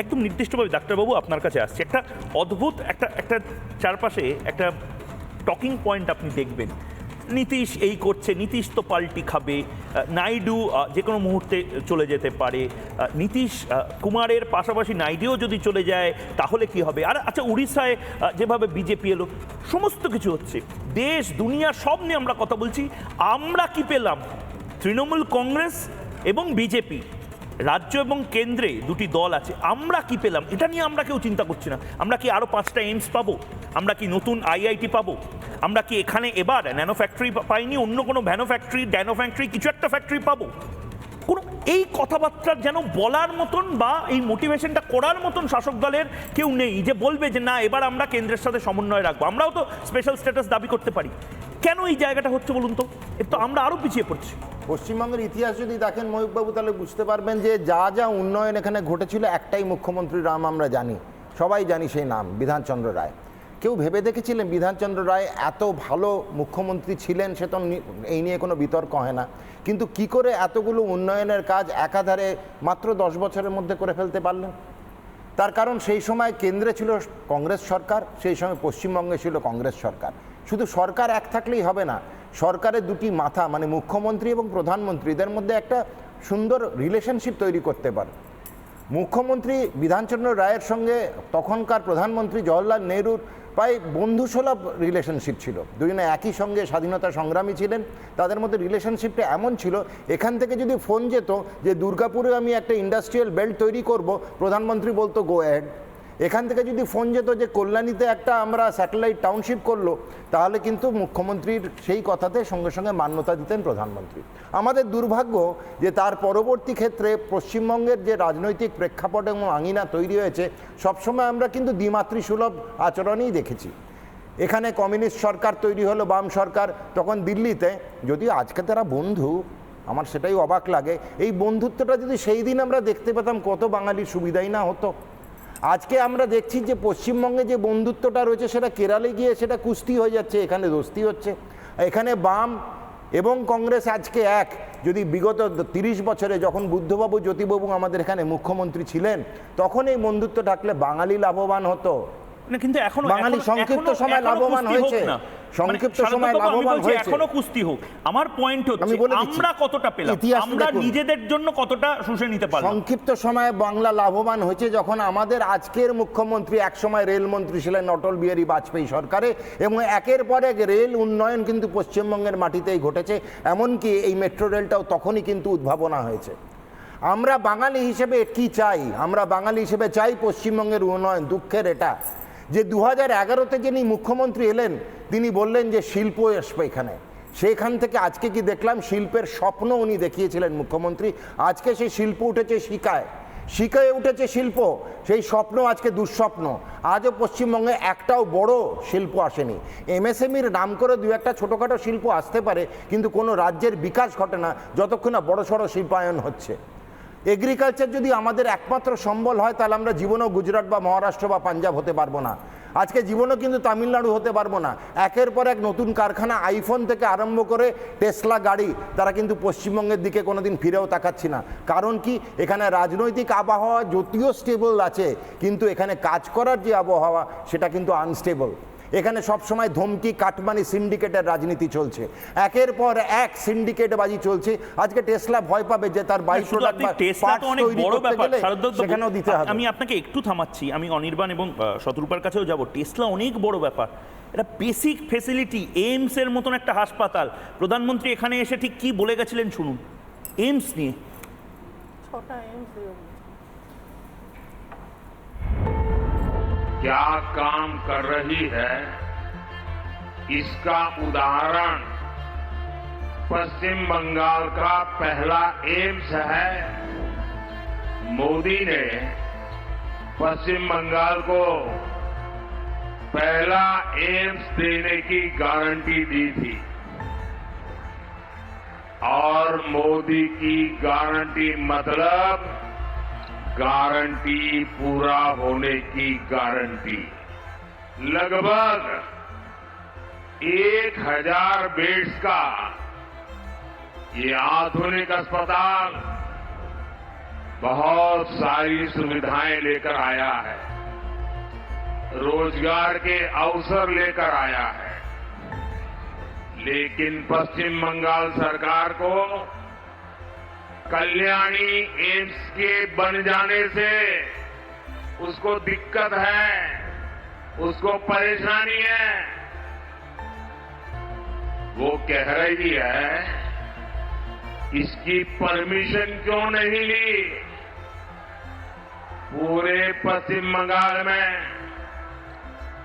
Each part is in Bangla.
একদম নির্দিষ্টভাবে ডাক্তারবাবু আপনার কাছে আসছে। একটা অদ্ভুত একটা একটা চারপাশে একটা টকিং পয়েন্ট আপনি দেখবেন। নীতিশ এই করছে, নীতিশ তো পাল্টি খাবে নাইডু যে কোনো মুহূর্তে চলে যেতে পারে। নীতিশ কুমারের পাশাপাশি নাইডুও যদি চলে যায়, তাহলে কি হবে? আর আচ্ছা উড়িষ্যায় যেভাবে বিজেপি এলো, সমস্ত কিছু হচ্ছে। দেশ, দুনিয়া, সব নিয়ে আমরা কথা বলছি। আমরা কি পেলাম? তৃণমূল কংগ্রেস এবং বিজেপি। রাজ্য এবং কেন্দ্রে দুটি দল আছে। আমরা কি পেলাম? এটা নিয়ে আমরা কেউ চিন্তা করছি না। আমরা কি আরও পাঁচটা এইমস পাবো? আমরা কি নতুন আইআইটি পাবো? আমরা কি এখানে এবার ন্যানো ফ্যাক্টরি পাইনি? অন্য কোনো ভ্যানো ফ্যাক্টরি, ড্যানো ফ্যাক্টরি, কিছু একটা ফ্যাক্টরি পাবো? কোনো এই কথাবার্তার যেন বলার মতন বা এই মোটিভেশনটা করার মতন শাসক দলের কেউ নেই যে বলবে যে, না, এবার আমরা কেন্দ্রের সাথে সমন্বয় রাখব। আমরাও তো স্পেশাল স্ট্যাটাস দাবি করতে পারি। কেন এই জায়গাটা হচ্ছে বলুন তো? এর তো আমরা আরও পিছিয়ে পড়ছি। পশ্চিমবঙ্গের ইতিহাস যদি দেখেন ময়ূকবাবু তাহলে বুঝতে পারবেন যে যা যা উন্নয়ন এখানে ঘটেছিল, একটাই মুখ্যমন্ত্রীর নাম আমরা জানি। সবাই জানি সেই নাম, বিধানচন্দ্র রায়। কেউ ভেবে দেখেছিলেন বিধানচন্দ্র রায় এত ভালো মুখ্যমন্ত্রী ছিলেন, সে তো এই নিয়ে কোনো বিতর্ক হয় না। কিন্তু কি করে এতগুলো উন্নয়নের কাজ একাধারে মাত্র দশ বছরের মধ্যে করে ফেলতে পারলেন? তার কারণ সেই সময় কেন্দ্রে ছিল কংগ্রেস সরকার, সেই সময় পশ্চিমবঙ্গে ছিল কংগ্রেস সরকার। শুধু সরকার এক থাকলেই হবে না, সরকারের দুটি মাথা মানে মুখ্যমন্ত্রী এবং প্রধানমন্ত্রী, এদের মধ্যে একটা সুন্দর রিলেশনশিপ তৈরি করতে পারে। মুখ্যমন্ত্রী বিধানচন্দ্র রায়ের সঙ্গে তখনকার প্রধানমন্ত্রী জওহরলাল নেহরুর প্রায় বন্ধুসুলভ রিলেশনশিপ ছিল। দুজনে একই সঙ্গে স্বাধীনতা সংগ্রামী ছিলেন, তাদের মধ্যে রিলেশনশিপটা এমন ছিল, এখান থেকে যদি ফোন যেত যে, দুর্গাপুরে আমি একটা ইন্ডাস্ট্রিয়াল বেল্ট তৈরি করব প্রধানমন্ত্রী বলতো গো অ্যাড এখান থেকে যদি ফোন যেত যে কল্যাণীতে একটা আমরা স্যাটেলাইট টাউনশিপ করল, তাহলে কিন্তু মুখ্যমন্ত্রীর সেই কথাতে সঙ্গে সঙ্গে মান্যতা দিতেন প্রধানমন্ত্রী। আমাদের দুর্ভাগ্য যে তার পরবর্তী ক্ষেত্রে পশ্চিমবঙ্গের যে রাজনৈতিক প্রেক্ষাপট এবং আঙিনা তৈরি হয়েছে, সবসময় আমরা কিন্তু দ্বিমাতৃসুলভ আচরণই দেখেছি। এখানে কমিউনিস্ট সরকার তৈরি হলো, বাম সরকার, তখন দিল্লিতে, যদিও আজকে তারা বন্ধু, আমার সেটাই অবাক লাগে, এই বন্ধুত্বটা যদি সেই দিন আমরা দেখতে পেতাম, কত বাঙালির সুবিধাই না হতো। আজকে আমরা দেখছি যে পশ্চিমবঙ্গে যে বন্ধুত্বটা রয়েছে সেটা কেরালে গিয়ে সেটা কুস্তি হয়ে যাচ্ছে এখানে দোস্তি হচ্ছে। এখানে বাম এবং কংগ্রেস আজকে এক। যদি বিগত তিরিশ বছরে যখন বুদ্ধবাবু জ্যোতিবাবু আমাদের এখানে মুখ্যমন্ত্রী ছিলেন তখন এই বন্ধুত্ব থাকলে বাঙালি লাভবান হতো। কিন্তু এখন বাঙালি সংক্ষিপ্ত সময় লাভবান হয়েছে। না। সংক্ষিপ্ত মানে সময় লাভবান হয়েছে। এখনও কুস্তি হোক। আমার পয়েন্ট হচ্ছে আমরা কতটা পেলাম? আমরা নিজেদের জন্য কতটা শুষে নিতে পারলাম? সংক্ষিপ্ত সময়ে বাংলা লাভবান হয়েছে যখন আমাদের আজকের মুখ্যমন্ত্রী একসময় রেলমন্ত্রী ছিলেন অটল বিহারী বাজপেয়ী সরকারে এবং একের পর এক রেল উন্নয়ন কিন্তু পশ্চিমবঙ্গের মাটিতেই ঘটেছে এমনকি এই মেট্রো রেলটাও তখনই কিন্তু উদ্ভাবনা হয়েছে। আমরা বাঙালি হিসেবে কি চাই? আমরা বাঙালি হিসেবে চাই পশ্চিমবঙ্গের উন্নয়ন দুঃখের এটা। যে দু হাজার এগারোতে যিনি মুখ্যমন্ত্রী এলেন, তিনি বললেন যে শিল্প আসবে এখানে। সেখান থেকে আজকে কি দেখলাম শিল্পের স্বপ্ন উনি দেখিয়েছিলেন মুখ্যমন্ত্রী। আজকে সেই শিল্প উঠেছে শিকায়। শিকায় উঠেছে শিল্প। সেই স্বপ্ন আজকে দুঃস্বপ্ন। আজও পশ্চিমবঙ্গে একটাও বড় শিল্প আসেনি। এমএসএমইর নাম করে দু একটা ছোটোখাটো শিল্প আসতে পারে, কিন্তু কোনো রাজ্যের বিকাশ ঘটে না, যতক্ষণ না বড় সড়ো শিল্পায়ন হচ্ছে। এগ্রিকালচার যদি আমাদের একমাত্র সম্বল হয়, তাহলে আমরা জীবনও গুজরাট বা মহারাষ্ট্র বা পাঞ্জাব হতে পারব না। আজকে জীবনও কিন্তু তামিলনাড়ু হতে পারব না। একের পর এক নতুন কারখানা আইফোন থেকে আরম্ভ করে টেসলা গাড়ি, তারা কিন্তু পশ্চিমবঙ্গের দিকে কোনোদিন ফিরেও তাকাচ্ছি না। কারণ কি? এখানে রাজনৈতিক আবহাওয়া যদিও স্টেবল আছে, কিন্তু এখানে কাজ করার যে আবহাওয়া, সেটা কিন্তু আনস্টেবল এখানে সবসময় ধমকি কাটমানি সিন্ডিকেটের রাজনীতি চলছে। একের পর এক সিন্ডিকেট বাজি চলছে। আজকে টেসলা ভয় পাবে যে তার বাইশ দিতে আমি আপনাকে একটু থামাচ্ছি। আমি অনির্বাণ এবং শতরূপার কাছেও যাব। টেসলা অনেক বড় ব্যাপার। এটা বেসিক ফেসিলিটি এইমসের মতন একটা হাসপাতাল। প্রধানমন্ত্রী এখানে এসে ঠিক কি বলে গেছিলেন শুনুন। এইমস নিয়ে। ছটা এইমস क्या काम कर रही है? इसका उदाहरण, पश्चिम बंगाल का पहला एम्स है। मोदी ने पश्चिम बंगाल को पहला एम्स देने की गारंटी दी थी। और मोदी की गारंटी मतलब गारंटी पूरा होने की गारंटी। लगभग एक हज़ार बेड्स का ये आधुनिक अस्पताल बहुत सारी सुविधाएँ लेकर आया है। रोज़गार के अवसर लेकर आया है। लेकिन पश्चिम बंगाल सरकार को कल्याणी एम्स के बन जाने से उसको दिक्कत है, उसको परेशानी है। वो कह रही है, इसकी परमिशन क्यों नहीं ली? पूरे पश्चिम बंगाल में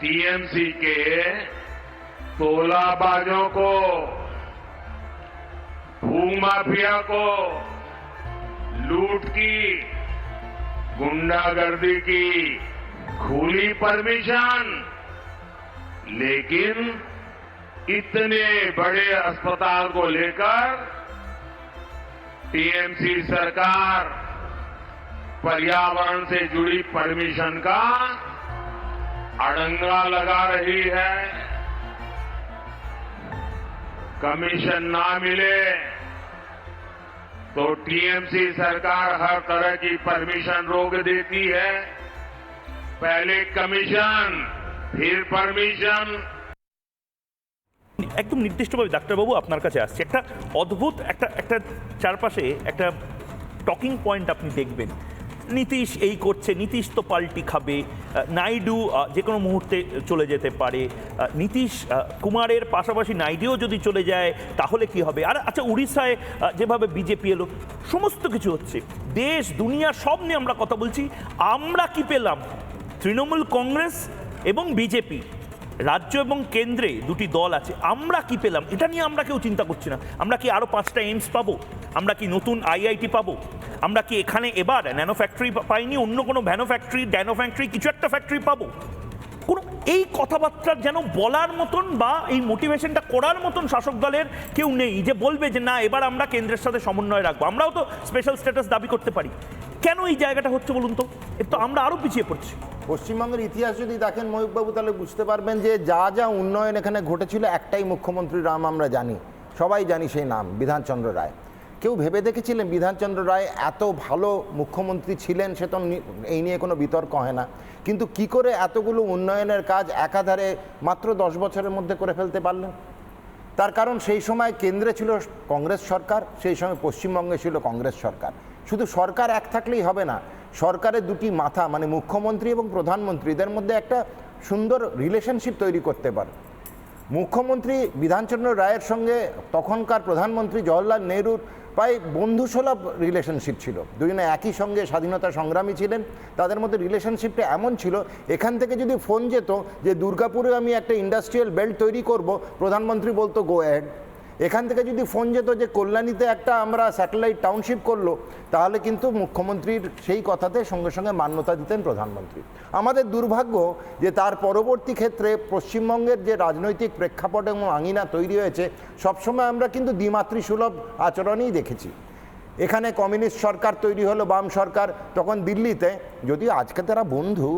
टीएमसी के तोलाबाजों को, भूमाफिया को लूट की, गुंडागर्दी की, खुली परमिशन। लेकिन इतने बड़े अस्पताल को लेकर टीएमसी सरकार पर्यावरण से जुड़ी परमिशन का अड़ंगा लगा रही है। कमीशन ना मिले। तो टीएमसी सरकार हर तरह की परमिशन रोक देती है पहले कमीशन फिर परमिशन একদম নির্দিষ্টভাবে ডাক্তারবাবু আপনার কাছে আসছে একটা অদ্ভুত একটা একটা চারপাশে একটা টকিং পয়েন্ট আপনি দেখবেন নীতিশ এই করছে, নীতিশ তো পাল্টি খাবে। নাইডু যে কোনো মুহূর্তে চলে যেতে পারে। নীতিশ কুমারের পাশাপাশি নাইডুও যদি চলে যায়, তাহলে কি হবে? আর আচ্ছা উড়িষ্যায় যেভাবে বিজেপি এলো, সমস্ত কিছু হচ্ছে। দেশ, দুনিয়া, সব নিয়ে আমরা কথা বলছি। আমরা কি পেলাম? তৃণমূল কংগ্রেস এবং বিজেপি। রাজ্য এবং কেন্দ্রে দুটি দল আছে। আমরা কি পেলাম? এটা নিয়ে আমরা কেউ চিন্তা করছি না। আমরা কি আরও পাঁচটা এইমস পাবো? আমরা কি নতুন আইআইটি পাবো? আমরা কি এখানে এবার ন্যানো ফ্যাক্টরি পাইনি? অন্য কোনো ভ্যানো ফ্যাক্টরি, ড্যানো ফ্যাক্টরি, কিছু একটা ফ্যাক্টরি পাবো? কোনো এই কথাবার্তা যেন বলার মতন বা এই মোটিভেশনটা করার মতন শাসক দলের কেউ নেই যে বলবে যে না, এবার আমরা কেন্দ্রের সাথে সমন্বয় রাখব। আমরাও তো স্পেশাল স্ট্যাটাস দাবি করতে পারি। কেন এই জায়গাটা হচ্ছে বলুন তো? এর তো আমরা আরও পিছিয়ে পড়ছি। পশ্চিমবঙ্গের ইতিহাস যদি দেখেন ময়ূকবাবু তাহলে বুঝতে পারবেন যে যা যা উন্নয়ন এখানে ঘটেছিল, একটাই মুখ্যমন্ত্রীর নাম আমরা জানি। সবাই জানি সেই নাম, বিধানচন্দ্র রায়। কেউ ভেবে দেখেছিলেন বিধানচন্দ্র রায় এত ভালো মুখ্যমন্ত্রী ছিলেন, সে তো এই নিয়ে কোনো বিতর্ক হয় না। কিন্তু কি করে এতগুলো উন্নয়নের কাজ একাধারে মাত্র দশ বছরের মধ্যে করে ফেলতে পারলেন? তার কারণ সেই সময় কেন্দ্রে ছিল কংগ্রেস সরকার, সেই সময় পশ্চিমবঙ্গে ছিল কংগ্রেস সরকার। শুধু সরকার এক থাকলেই হবে না, সরকারের দুটি মাথা মানে মুখ্যমন্ত্রী এবং প্রধানমন্ত্রী, এদের মধ্যে একটা সুন্দর রিলেশনশিপ তৈরি করতে পারে। মুখ্যমন্ত্রী বিধানচন্দ্র রায়ের সঙ্গে তখনকার প্রধানমন্ত্রী জওহরলাল নেহরুর প্রায় বন্ধুসুলভ রিলেশনশিপ ছিল। দুজনে একই সঙ্গে স্বাধীনতা সংগ্রামী ছিলেন, তাদের মধ্যে রিলেশনশিপটা এমন ছিল, এখান থেকে যদি ফোন যেত যে, দুর্গাপুরে আমি একটা ইন্ডাস্ট্রিয়াল বেল্ট তৈরি করব প্রধানমন্ত্রী বলতো গো অ্যাড এখান থেকে যদি ফোন যেত যে কল্যাণীতে একটা আমরা স্যাটেলাইট টাউনশিপ করল, তাহলে কিন্তু মুখ্যমন্ত্রীর সেই কথাতে সঙ্গে সঙ্গে মান্যতা দিতেন প্রধানমন্ত্রী। আমাদের দুর্ভাগ্য যে তার পরবর্তী ক্ষেত্রে পশ্চিমবঙ্গের যে রাজনৈতিক প্রেক্ষাপট এবং আঙিনা তৈরি হয়েছে, সবসময় আমরা কিন্তু দ্বিমাতৃসুলভ আচরণই দেখেছি। এখানে কমিউনিস্ট সরকার তৈরি হলো, বাম সরকার, তখন দিল্লিতে যদি আজকে তারা বন্ধু,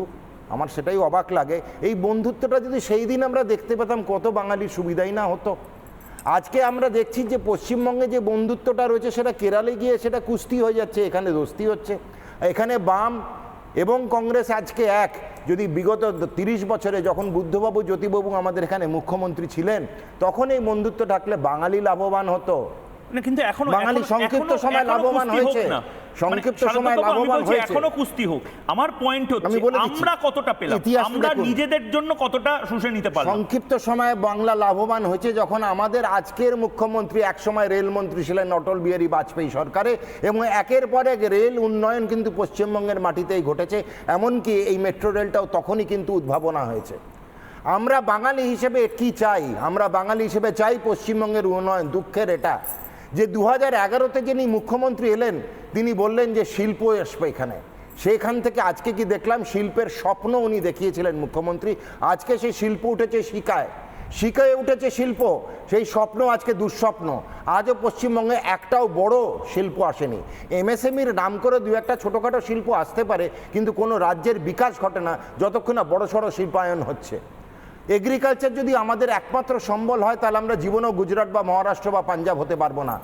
আমার সেটাই অবাক লাগে, এই বন্ধুত্বটা যদি সেই দিন আমরা দেখতে পেতাম, কত বাঙালির সুবিধাই না হতো। আজকে আমরা দেখছি যে পশ্চিমবঙ্গে যে বন্ধুত্বটা রয়েছে সেটা কেরালে গিয়ে সেটা কুস্তি হয়ে যাচ্ছে এখানে দোস্তি হচ্ছে। এখানে বাম এবং কংগ্রেস আজকে এক। যদি বিগত তিরিশ বছরে যখন বুদ্ধবাবু জ্যোতিবাবু আমাদের এখানে মুখ্যমন্ত্রী ছিলেন তখন এই বন্ধুত্ব থাকলে বাঙালি লাভবান হতো। কিন্তু এখন বাঙালি সংক্ষিপ্ত সময় লাভবান হয়েছে। না। সংক্ষিপ্ত মানে সময় লাভবান হয়েছে। এখনও কুস্তি হোক আমার পয়েন্ট হচ্ছে আমরা কতটা পেলাম? আমরা নিজেদের জন্য কতটা শুষে নিতে পারলাম? সংক্ষিপ্ত সময়ে বাংলা লাভবান হয়েছে যখন আমাদের আজকের মুখ্যমন্ত্রী একসময় রেলমন্ত্রী ছিলেন অটল বিহারী বাজপেয়ী সরকারে এবং একের পর এক রেল উন্নয়ন কিন্তু পশ্চিমবঙ্গের মাটিতেই ঘটেছে এমনকি এই মেট্রো রেলটাও তখনই কিন্তু উদ্ভাবনা হয়েছে। আমরা বাঙালি হিসেবে কি চাই? আমরা বাঙালি হিসেবে চাই পশ্চিমবঙ্গের উন্নয়ন দুঃখের এটা। যে দু হাজার এগারোতে যিনি মুখ্যমন্ত্রী এলেন, তিনি বললেন যে শিল্প আসবে এখানে। সেখান থেকে আজকে কি দেখলাম, শিল্পের স্বপ্ন উনি দেখিয়েছিলেন মুখ্যমন্ত্রী। আজকে সেই শিল্প উঠেছে শিকায়। শিকায় উঠেছে শিল্প। সেই স্বপ্ন আজকে দুঃস্বপ্ন। আজও পশ্চিমবঙ্গে একটাও বড় শিল্প আসেনি। এমএসএমইর নাম করে দু একটা ছোটোখাটো শিল্প আসতে পারে, কিন্তু কোনো রাজ্যের বিকাশ ঘটে না, যতক্ষণ না বড় সড়ো শিল্পায়ন হচ্ছে। এগ্রিকালচার যদি আমাদের একমাত্র সম্বল হয়, তাহলে আমরা জীবনেও গুজরাট বা মহারাষ্ট্র বা পাঞ্জাব হতে পারব না।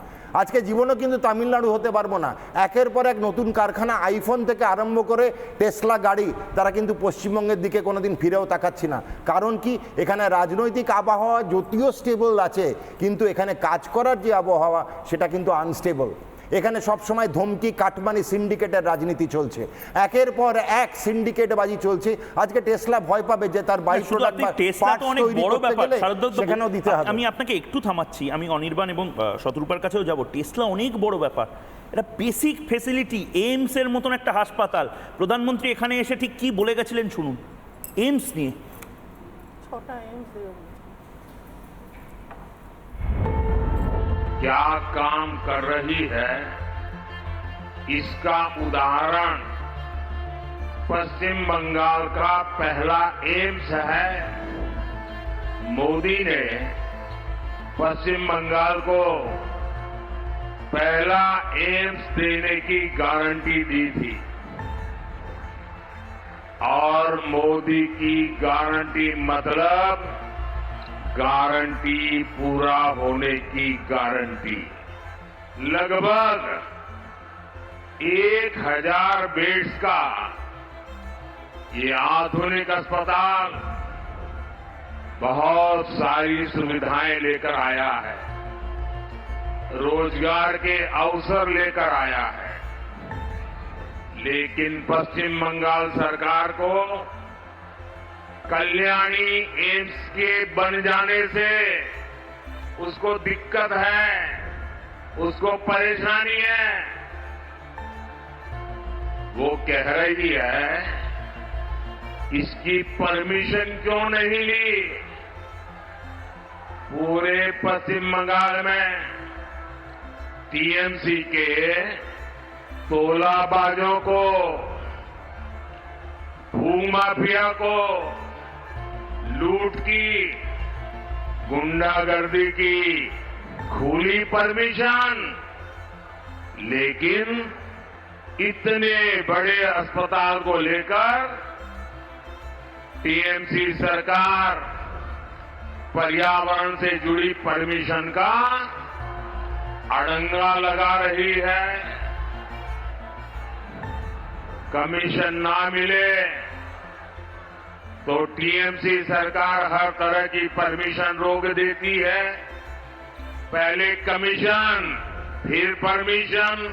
আজকে জীবনও কিন্তু তামিলনাড়ু হতে পারব না। একের পর এক নতুন কারখানা আইফোন থেকে আরম্ভ করে টেসলা গাড়ি, তারা কিন্তু পশ্চিমবঙ্গের দিকে কোনোদিন ফিরেও তাকাচ্ছি না। কারণ কি? এখানে রাজনৈতিক আবহাওয়া যদিও স্টেবল আছে, কিন্তু এখানে কাজ করার যে আবহাওয়া, সেটা কিন্তু আনস্টেবল এখানে সবসময় ধমকি কাটমানি সিন্ডিকেটের রাজনীতি চলছে। একের পর এক সিন্ডিকেট বাজি চলছে। আজকে টেসলা ভয় পাবে যে তার বাইক শুধু টেসলা তো অনেক বড় ব্যাপার। সেখানেও দিতে হবে। আমি আপনাকে একটু থামাচ্ছি। আমি অনির্বাণ এবং শতরূপার কাছেও যাব। টেসলা অনেক বড় ব্যাপার। এটা বেসিক ফেসিলিটি এইমস এর মতন একটা হাসপাতাল। প্রধানমন্ত্রী এখানে এসে ঠিক কি বলে গেছিলেন শুনুন? এইমস নিয়ে। ছটা এমস क्या काम कर रही है? इसका उदाहरण पश्चिम बंगाल का पहला एम्स है। मोदी ने पश्चिम बंगाल को पहला एम्स देने की गारंटी दी थी। और मोदी की गारंटी मतलब गारंटी पूरा होने की गारंटी। लगभग एक हज़ार बेड्स का ये आधुनिक अस्पताल बहुत सारी सुविधाएँ लेकर आया है। रोज़गार के अवसर लेकर आया है। लेकिन पश्चिम बंगाल सरकार को कल्याणी एम्स के बन जाने से उसको दिक्कत है, उसको परेशानी है। वो कह रही है, इसकी परमिशन क्यों नहीं ली? पूरे पश्चिम बंगाल में टीएमसी के तोलाबाजों को, भूमाफिया को लूट की, गुंडागर्दी की, खुली परमिशन। लेकिन इतने बड़े अस्पताल को लेकर टीएमसी सरकार पर्यावरण से जुड़ी परमिशन का अड़ंगा लगा रही है। कमीशन ना मिले। तो टीएमसी सरकार हर तरह की परमिशन रोक देती है। पहले कमीशन फिर परमिशन